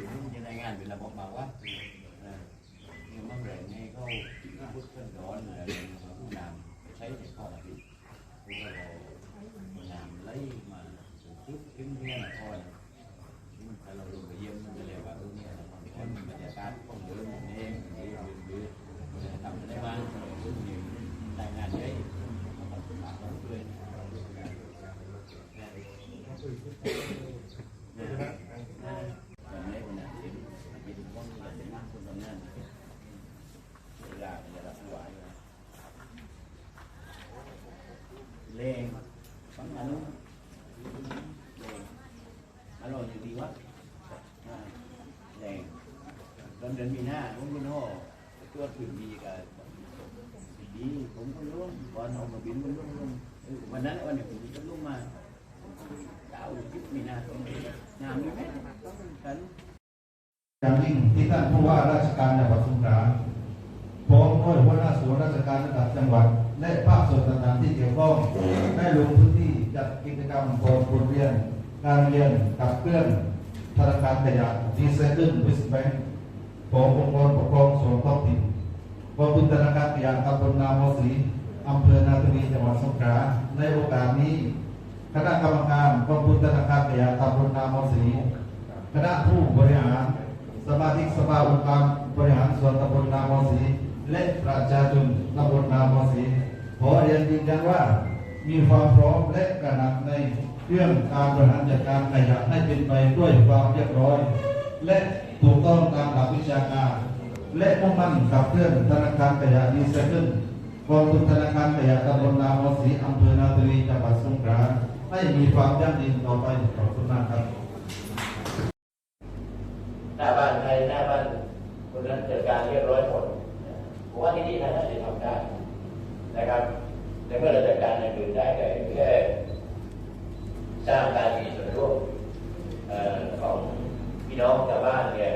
มันจะรายงานเป็นระบบมาว่าเออเนี่ยมันแรงให้เขาพุทธขึ้นร้อนอะไรนะครับผู้นำใช้ในข้อที่ผู้ว่าเรานำไล่มาทุกขึ้นเพื่อนคอยถ้าเราลงไปเยี่ยมมันจะเรียกว่าเออเนี่ยเราคนบรรยากาศของเดิมเองหรือหรือหรือทำได้บ้างหรือมีรายงานได้มาเพื่อน Karena ini nanti jadi pun ada mampu dengan segala segala suara. Leng, bang anu, leng, anu yang diwat, leng. Dan dan mina, mungkin ho, itu harus di kan. Di, ผมก็รู้วันออกมาบินมันรู้วันนั้นวันนี้ผมก็รู้มมาเก้าสิบมีหน้าคมงนามไหมกันอย่างยิ่งที่ท่านผู้ว่าราชการจังหวัดสงขลาพร้อมด้วยหัวหน้าส่วนราชการระดับจังหวัด และภาคส่วนต่างๆที่เกี่ยวข้องได้ลงพื้นที่จัดกิจกรรมโปรบทเรียน การเรียนขับเคลื่อนธนาคารขยะดีเซเคิลวิสแบงค์ ขององค์กรปกครองส่วนท้องถิ่นกองทุนธนาคารขยะตำบลนาโมสีอำเภอนาทวีจังหวัดสงขลาในโอกาสนี้ คณะกรรมการกองทุนธนาคารขยะตำบลนาโมสีคณะผู้บริหารสมาชิกสภาองค์การบริหารส่วนตำบลนามสีและประชาชนตำบลนามสีขอเรียนยืนยันว่ามีความพร้อมและกระหนักในเรื่องการบริหารจัดการขยะให้เป็นไปด้วยความเรียบร้อย และ ถูกต้องตามหลักวิชาการ และมุ่งมั่นขับเคลื่อนธนาคารขยะดีเซเคิลกองทุนธนาคารขยะตำบลนามอสีอำเภอนาทวีจังหวัดสงขลาให้มีความยั่งยืนต่อไปขอบคุณมากครับหน้าบ้านใครหน้าบ้านคนนั้นจัดการเรียบร้อยหมดผมว่าที่นี่ท่านน่าจะทำได้นะครับในเมื่อเราจัดการในอื่นได้ก็แค่สร้างการมีส่วนร่วม พี่น้องชาวบ้านเนี่ย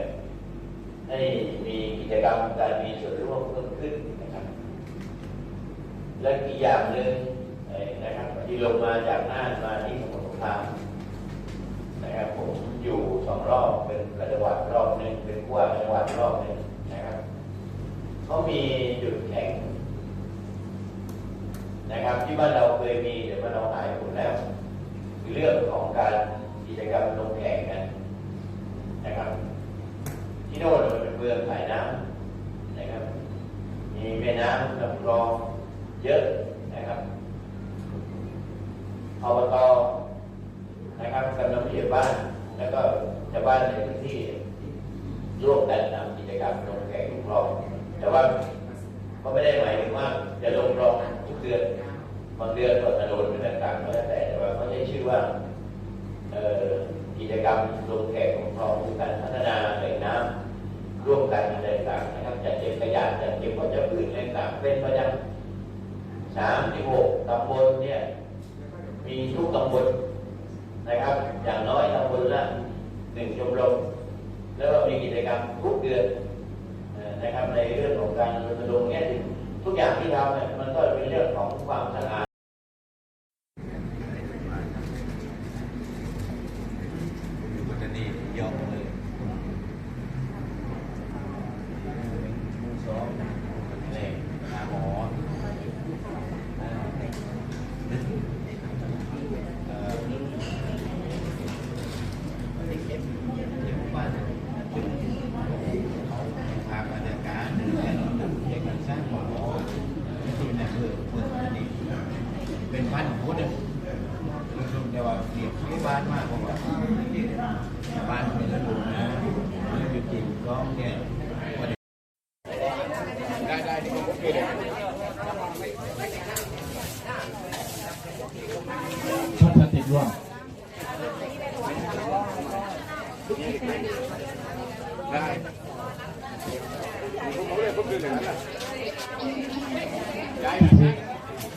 ให้มีกิจกรรมการมีส่วนร่วมเพิ่มขึ้นนะครับ และอีกอย่างหนึ่งนะครับที่ลงมาจากน่านมาที่สมุทรสงครามนะครับผมอยู่สองรอบเป็นจังหวัดรอบหนึ่งเป็นผู้ว่าจังหวัดรอบหนึ่งนะครับเขามีจุดแข็งนะครับที่บ้านเราเคยมีแต่บ้านเราหายหมดแล้ว เรื่องของการกิจกรรมลงแข่งกัน นะครับ ที่โน่นมันเป็นเมืองขายน้ำนะครับ มีแม่น้ำลำคลองเยอะนะครับอบตนะครับกำลังผู้ใหญ่บ้าน แล้วก็ชาวบ้านในพื้นที่ร่วมกันทำกิจกรรมลงแข่งลงคลอง แต่ว่าก็ไม่ได้หมายถึงว่าจะลงคลองทุกเดือนบางเดือนก็ถนนเป็นต่างๆก็แล้วแต่แต่ว่าเขาใช้ชื่อว่าเอ่อ กิจกรรมลงแข่งลงคลองคือการพัฒนาแหล่งน้ำร่วมกันอะไรต่างนะครับจัดเก็บขยะจัดเก็บวัชพืชอะไรต่างเป็นประจำสามที่หกตำบลเนี่ยมีทุกตำบลนะครับ อย่างน้อยตำบลละหนึ่งชมรมแล้วก็มีกิจกรรมทุกเดือนนะครับในเรื่องของการรณรงค์เนี่ยทุกอย่างที่ทำเนี่ยมันก็เป็นเรื่องของความสะอาด มันจะนี่ยอมเลย สองนี่หาหมออ่าเอ่อที่เก็บเก็บบ้านขึ้นเขาพามาจัดการเรื่องเกี่ยวกับสร้างหมอที่ในเมืองเมืองนี้เป็นพันคนเลยแต่ว่าเรียกที่บ้านมากกว่าบ้านเป็นระดับนะแล้วอยู่จริงก็เนี่ย ได้ได้ที่ผมโอเคเลย ชุดพลาสติก ร่วมได้ผมเลยผมคือหนึ่งนั้นแหละ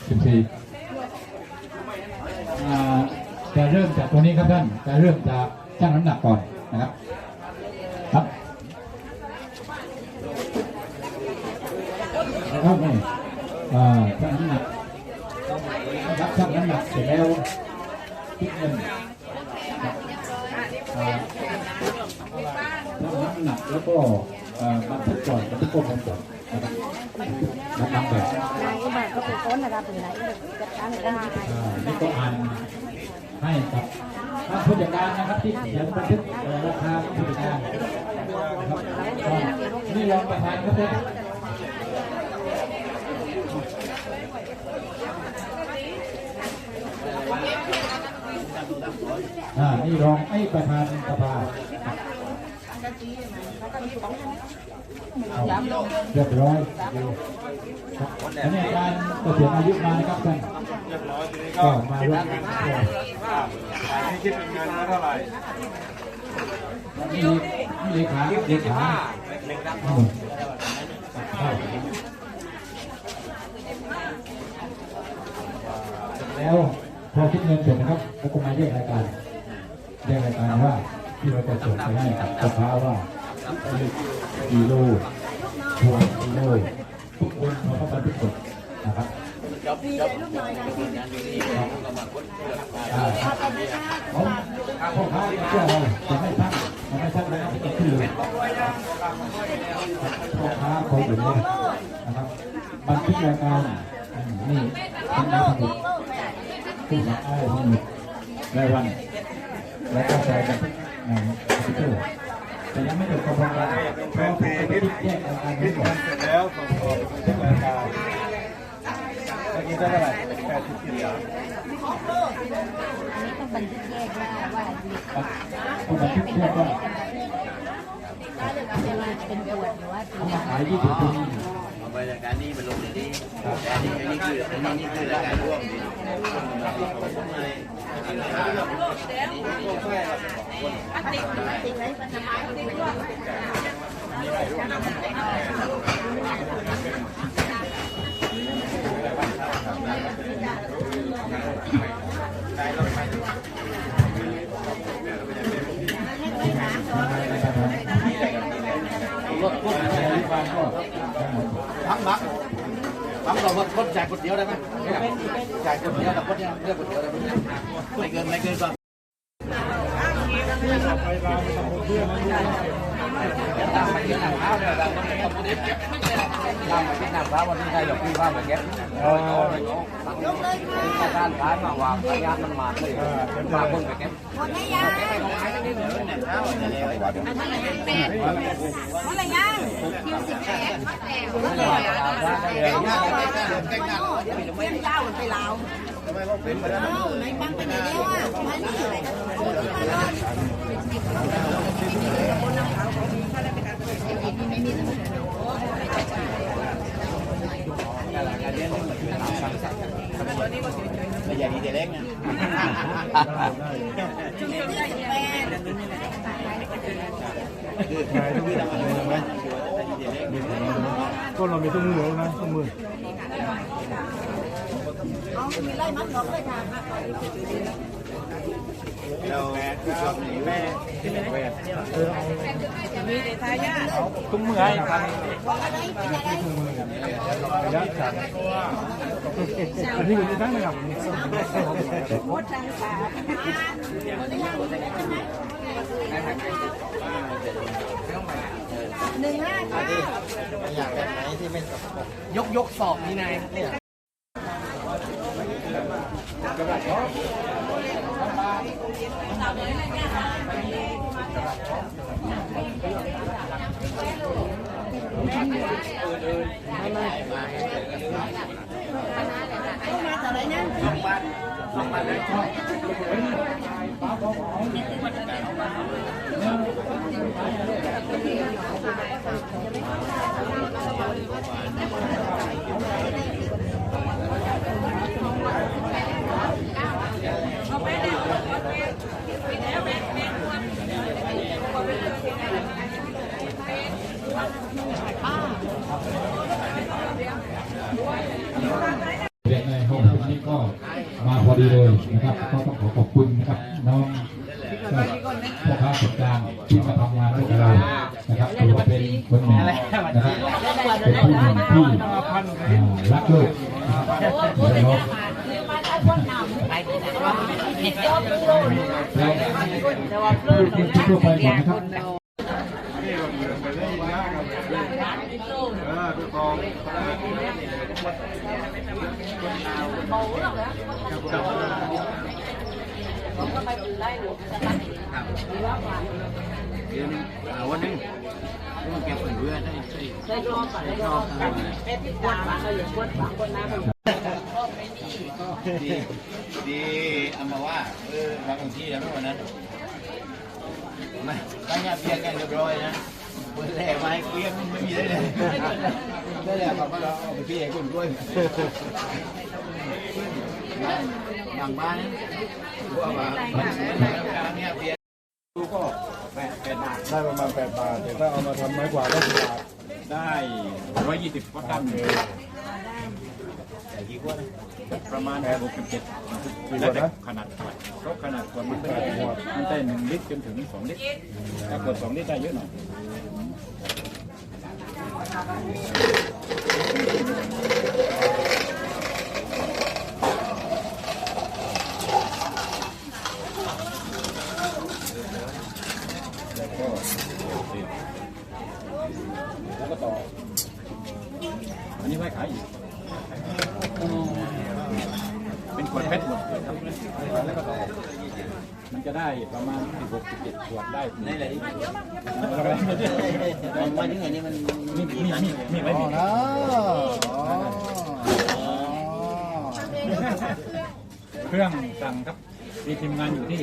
สิบสี่อ่าจะเริ่มจากตัวนี้ครับท่าน จะเริ่มจากชั่งน้ำหนักก่อนนะครับ ครับครับนี่ชั่งน้ำหนักครับชั่งน้ำหนักเสร็จแล้ว คิดเงินครับอ่าำหนักแล้วก็บันทึกก่อนบันทึกข้อมูลก่อนนะครับแล้วทำแบบนายอุบาทก็เป็นต้นนะครับเป็นไหนจัดการได้อ่านี่ก็อ่านให้กับท่านผู้จัดการนะครับที่เขียนบันทึกราคาผู้จัดการนะครับนี่รองประธานครับเนี่ยอ่านี่รองไอ้ประธานสภาเรียบร้อยอยู่ครับแล้วเนี่ยการเกษียณอายุมานะครับท่านเรียบรอยทีนี้ก็มาร่วมกันด้วยขายให้คิดเป็นเงินเท่าไหร่นี่นี่เลขาเลขาอืมแล้วพอคิดเงินเสร็จนะครับแล้วก็มาแยกรายการ แยกรายการว่าที่เราจะส่งไปให้กับสภาว่ากิโลทวนกิโลทุกคนเราก็บันทึกกฎนะครับอ่าเขาพ่อค้าเชื่อเราจะไม่พักจะไม่พักแล้วจะขึ้นเลยพ่อค้าคอยอยู่เลยนะครับบันทึกรายการนี่เป็นนามสกุลผู้มาอ้ายที่หนึ่งรายวัน แล้วก็ใส่บันทึกคอมพิวเตอร์แต่ยังไม่จบกระบวนการเพราะผมจะไปแยกการคินี้ดก่อเงินเสร็จแล้วส่งออกไปที่รายการเมื่อกี้ได้เท่าไหร่แปดสิบสี่เหรียญอันนี้ต้องบันทึกแยกได้ว่าหยุดผู้บันทึกแยกว่าเป็นบวชหรือว่าเขามาขายยี่สิบปีเอาไปรายการนี้มันลงในนี้ อันนี้อันนี้คืออันนี้นี่คือรายการร่วมนี่รถพุ่งใช้บาก็ทั้งหมด ทำเราคนจ่ายคนเดียวได้ไหมจ่ายคนเดียวแต่คนเดียเรียกคนเดียวได้ไหมไม่เกินไม่เกินก็ตามไปกินหนังเท้าเนี่ยตามคนทำคนนี้ตามไปกินหนังเท้าวันนี้ได้หยกพี่ว่ามาเก็บมาด้านท้ายมาวางระยะมันมาเลยมาคนไปเก็บหมดไม่ยังหมดเลยยั งคิวสิบแปดหมดแล้วเพื่อนเจ้ามันไปลาวเอ้าไหนบังไปไหนแล้วอะมานี่ไม่มีไม่ ใหญ่ดีแต่เล็กนะก็เรามีตู้มือเหลือนะตู้มือเอามีไล่มัดหลอกเลยค่ะเราชอบแม่ตุ้มมือให้ครับอะไรเป็นอะไรระยะจัดอันนี้เป็นทั้งนะครับโคตรจังสาหนึ่งห้าเก้ายกยกสอบนี่นายเนี่ยมาต่อเลยนะ เด็กในห้องนี้ก็มาพอดีเลยนะครับ ก็ต้องขอขอบคุณนะครับน้องพ่อค้าคนกลาง ที่มาทำงานร่วกเรานะครับถือว่าเป็นคนหนึ่งนะครับเป็นผู้หนึ่งที่รักโลกนะครับแล้วเราผู้ที่ทั่วไปก่อนนะครับเรื่องยากครับเออทุก กองเดี๋ยวนึงเอาวันนึงมันเก็บเพื่อนได้ใช่ชอบชอบดีดีเอามาว่าเออมาบางที่แล้วเมื่อวันนั้นไม่ตั้งยาเพียงกันเรียบร้อยนะคนแรกมาให้เกลี้ยงไม่มีได้เลยได้เลยบอกว่าเราเอาไปพี่ให้คนด้วยบางบ้านบัวบางเนี่ยเพียง ดูก็แปดแปดบาทได้ประมาณแปดบาทแต่ถ้าเอามาทำไม้กวาดได้สิบบาทได้ร้อยยี่สิบก็ตั้งกี่ขวดประมาณหกสิบเจ็ดแล้วบาทแต่ขนาดขวดเพราะขนาดขวดมันได้มันได้หนึ่งลิตรจนถึงสองลิตรถ้าขวดสองลิตรได้เยอะหน่อย แล้วก็ต่อ อันนี้ไว้ขายอีกเป็นขวดเพชรหมดเลยครับแล้วก็ต่อ มันจะได้ประมาณ16 17ขวดได้นี่แหละที่มันมาถึงอันนี้มันมีมีมีมีไว้มีอ๋อเครื่องสั่งครับ มีทีมงานอยู่ที่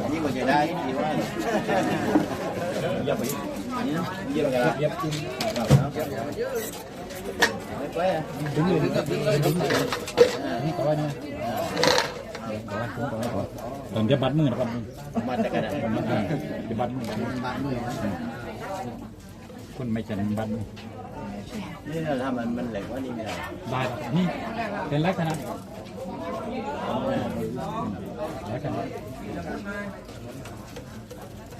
ก็นี่กว่าจะได้ที่ว่าเยี่ยมไปเยี่ยมเลยเยี่ยมจริงไม่ไปอะดึงเลยดึงเลยดึงเลยนี่ต่อไปนี่ต่อไปต่อไปต่อนจะบัดมือนะบัดมือมาแต่กันอะจะบัดมือบัดมือคุณไม่เช่นบัดมือนี่เราทำมันมันแหลกว่านี่ไม่ได้ได้นี่เป็นลักษณะลักษณะ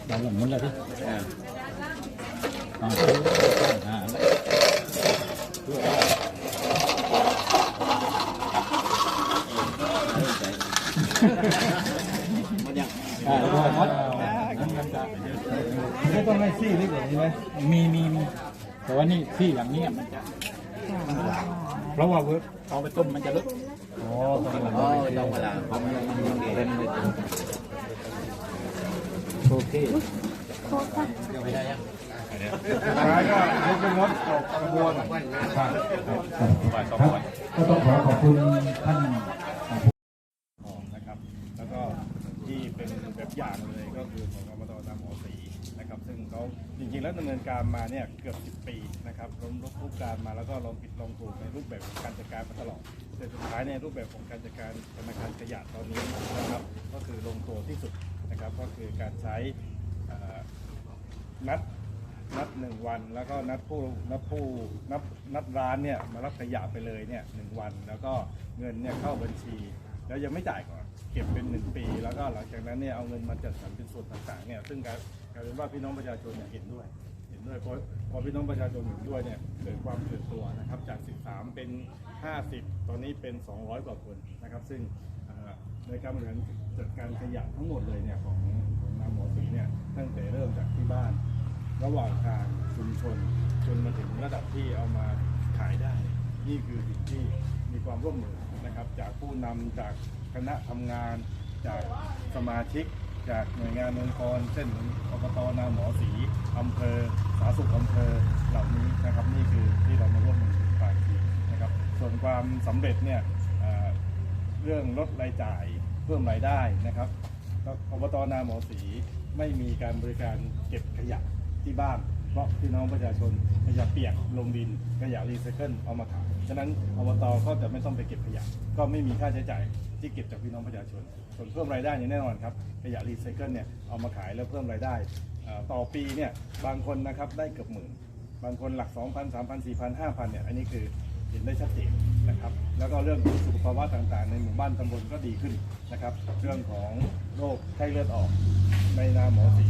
เราหมุนหมุนเลยพี่อ่าอ่าอ่าอ่าแล้วก็มัดไม่ต้องให้ซี่นี่กว่านี้ไหมมีมีมีแต่ว่านี่ที่อย่างนี้มันจะเพราะว่าเวิร์เอาไปต้มมันจะลึก งอ๋อต้องเวลาผมยังเรียนเลยโอเคอะไรก็ยกเป็นรถจบกระบวนครับก็ต้องขอขอบคุณท่าน นะครับ แล้วก็ที่เป็นแบบอย่างเลยก็คือของอบตตามหมอสีนะครับ ซึ่งเขา จริงๆแล้วดำเนินการมาเนี่ยเกือบ 10 ปีนะครับล้มลุกคลุกคลานมาแล้วก็ลองผิดลองถูกในรูปแบบของการจัดการมาตลอดแต่สุดท้ายในรูปแบบของการจัดการธนาคารขยะตอนนี้นะครับก็คือลงตัวที่สุดนะครับก็คือการใช้นัดนัดหนึ่งวัน แล้วก็นัดผู้นัดผู้นัดนัดร้านเนี่ยมารับขยะไปเลยเนี่ยหนึ่งวัน แล้วก็เงินเนี่ยเข้าบัญชี แล้วยังไม่จ่ายก่อนเก็บเป็นหนึ่งปี แล้วก็หลังจากนั้นเนี่ยเอาเงินมาจัดสรรเป็นส่วนต่างๆเนี่ยซึ่งกาย กลายเป็นว่าพี่น้องประชาชนเนี่ยเห็นด้วย เห็นด้วยเพราะพอพี่น้องประชาชนเห็นด้วยเนี่ยเกิดความตื่นตัวนะครับจาก 13 เป็น 50 ตอนนี้เป็น 200 กว่าคนนะครับซึ่งในการบริหารจัดการขยะทั้งหมดเลยเนี่ยของของนามหมอสีเนี่ยตั้งแต่เริ่มจากที่บ้าน ระหว่างทางชุมชนจนมาถึงระดับที่เอามาขายได้ นี่คือสิ่งที่มีความร่วมมือนะครับจากผู้นำจากคณะทำงานจากสมาชิก จากหน่วยงานองค์กรเช่นอบตนาหมอสีอำเภอ สาธารณสุขอำเภอเหล่านี้นะครับ นี่คือที่เรามาร่วมมือกันฝ่ายทีนะครับ ส่วนความสำเร็จเนี่ยเรื่องลดรายจ่ายเพิ่มรายได้นะครับอบตนาหมอสีไม่มีการบริการเก็บขยะที่บ้าน เพราะพี่น้องประชาชนขยะเปียกลงดินขยะรีไซเคิลเอามาขายฉะนั้นอบตก็จะไม่ต้องไปเก็บขยะ ก็ไม่มีค่าใช้จ่าย ที่เก็บจากพี่น้องประชาชน ส่วนเพิ่มรายได้อย่างแน่นอนครับขยะรีไซเคิลเนี่ยเอามาขายแล้วเพิ่มรายได้ต่อปีเนี่ยบางคนนะครับได้เกือบหมื่น บางคนหลัก 2,000 3,000 4,000 5,000เนี่ยอันนี้คือเห็นได้ชัดเจนนะครับแล้วก็เรื่องสุขภาวะต่างๆ ในหมู่บ้านตำบลก็ดีขึ้นนะครับเรื่องของโรคไข้เลือดออก ในนาหมอสี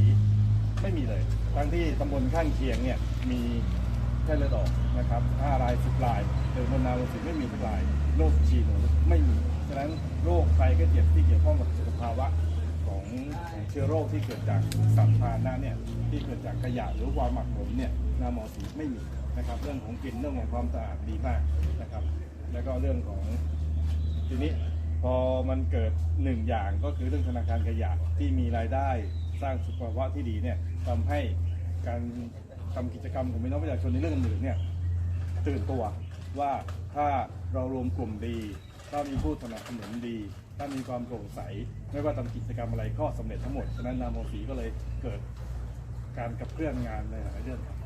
ไม่มีเลยทั้งที่ตำบลข้างเคียงเนี่ยมีไข้เลือดออกนะครับ5ราย10รายแต่บนนาหมอสีไม่มีสักรายโรคฉี่หนูไม่มีะนั้นโรคไตก็เจ็บที่เกี่ยวข้องกับสุขภาวะของของเชื้อโรคที่เกิดจากสัตว์พาหนะเนี่ยที่เกิดจากขยะหรือความหมักหมมเนี่ยนาหมอสีไม่มีนะครับ เรื่องของกลิ่นเรื่องของความสะอาดดีมากนะครับ แล้วก็เรื่องของทีนี้พอมันเกิดหนึ่งอย่างก็คือเรื่องธนาคารขยะที่มีรายได้สร้างสุขภาวะที่ดีเนี่ยทำให้การทำกิจกรรมของพี่น้องประชาชนในเรื่องอื่นๆเนี่ยตื่นตัวว่าถ้าเรารวมกลุ่มดี ถ้ามีผู้สนับสนุนดี ถ้ามีความโปร่งใส ไม่ว่าทำกิจกรรมอะไรก็สำเร็จทั้งหมด ฉะนั้นนามโมสีก็เลยเกิดการกระเพื่อนงานในหลายเรื่องครับ